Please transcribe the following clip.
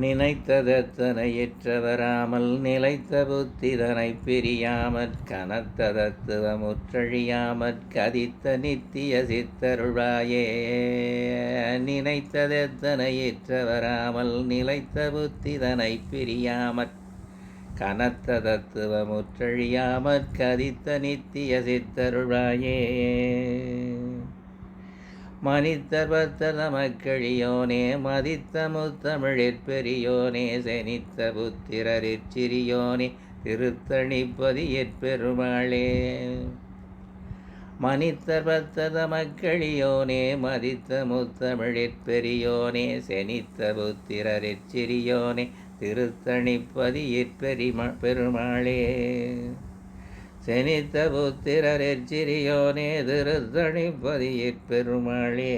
நினைத்ததத்தனையற்றவராமல் நிலைத்த புத்திதனை பிரியாமற் கனத்ததத்துவமுற்றழியாமற் கதித்த நித்திய சித்தருளாயே நினைத்ததெத்தனையற்றவராமல் நிலைத்த புத்திதனை பிரியாமற் கனத்த தத்துவ கதித்த நித்திய சித்தருளாயே மனிதர்பத்தத மக்களியோனே மதித்த முத்தமிழிற் பெரியோனே செனித்த புத்திரரிற் சிறியோனே திருத்தணிப்பதியிற் பெருமாளே. மனிதர்பத்தத மக்களியோனே மதித்த முத்தமிழிற் பெரியோனே செனித்த புத்திரரிற் சிறியோனே திருத்தணிப்பதியிற் பெருமா பெருமாளே. செனித்த புத்திரரிற் சிறியோனே திருத்தணிப்பதியிற் பெருமாளே.